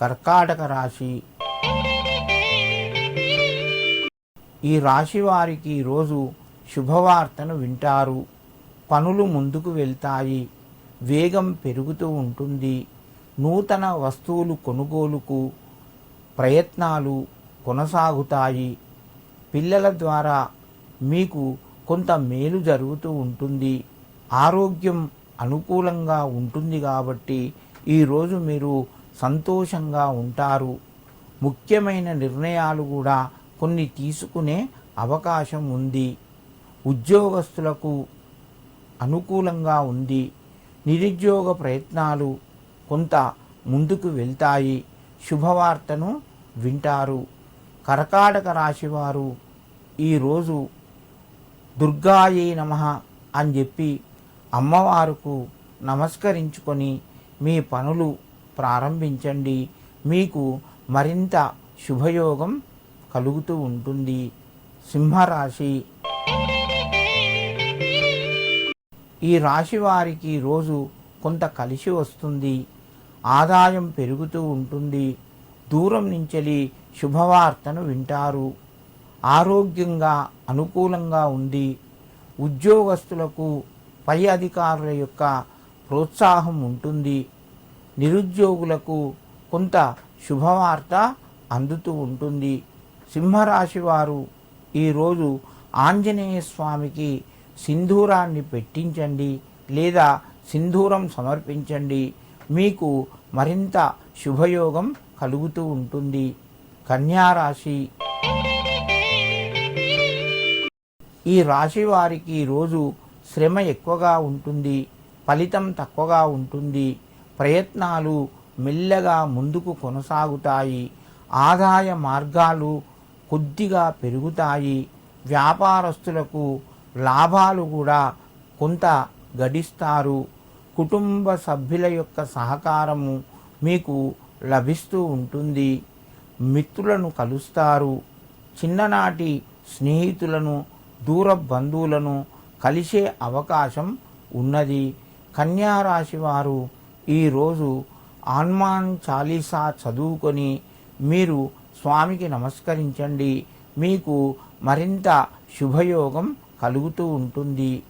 కర్కాటక రాశి. ఈ రాశి వారికి ఈరోజు శుభవార్తను వింటారు. పనులు ముందుకు వెళ్తాయి. వేగం పెరుగుతూ ఉంటుంది. నూతన వస్తువులు కొనుగోలుకు ప్రయత్నాలు కొనసాగుతాయి. పిల్లల ద్వారా మీకు కొంత మేలు జరుగుతూ ఉంటుంది. ఆరోగ్యం అనుకూలంగా ఉంటుంది కాబట్టి ఈరోజు మీరు సంతోషంగా ఉంటారు. ముఖ్యమైన నిర్ణయాలు కూడా కొన్ని తీసుకునే అవకాశం ఉంది. ఉద్యోగస్తులకు అనుకూలంగా ఉంది. నిరుద్యోగ ప్రయత్నాలు కొంత ముందుకు వెళ్తాయి. శుభవార్తను వింటారు. కర్కాటక రాశివారు ఈరోజు దుర్గాయే నమ అని చెప్పి అమ్మవారుకు నమస్కరించుకొని మీ పనులు ప్రారంభించండి. మీకు మరింత శుభయోగం కలుగుతూ ఉంటుంది. సింహరాశి. ఈ రాశి వారికి రోజు కొంత కలిసి వస్తుంది. ఆదాయం పెరుగుతూ ఉంటుంది. దూరం నుంచెలి శుభవార్తను వింటారు. ఆరోగ్యంగా అనుకూలంగా ఉంది. ఉద్యోగస్తులకు పై అధికారుల యొక్క ప్రోత్సాహం ఉంటుంది. నిరుద్యోగులకు కొంత శుభవార్త అందుతూ ఉంటుంది. సింహరాశి వారు ఈరోజు ఆంజనేయ స్వామికి సింధూరాన్ని పెట్టించండి లేదా సింధూరం సమర్పించండి. మీకు మరింత శుభయోగం కలుగుతూ ఉంటుంది. కన్యారాశి ఈ రాశి వారికి ఈరోజు శ్రమ ఎక్కువగా ఉంటుంది. ఫలితం తక్కువగా ఉంటుంది. ప్రయత్నాలు మెల్లగా ముందుకు కొనసాగుతాయి. ఆదాయ మార్గాలు కొద్దిగా పెరుగుతాయి. వ్యాపారస్తులకు లాభాలు కూడా కొంత గడిస్తారు. కుటుంబ సభ్యుల యొక్క సహకారము మీకు లభిస్తూ ఉంటుంది. మిత్రులను కలుస్తారు. చిన్ననాటి స్నేహితులను దూర బంధువులను కలిసే అవకాశం ఉన్నది. కన్యా రాశి వారు ఈరోజు హనుమాన్ చాలీసా చదువుకొని మీరు స్వామికి నమస్కరించండి. మీకు మరింత శుభయోగం కలుగుతూ ఉంటుంది.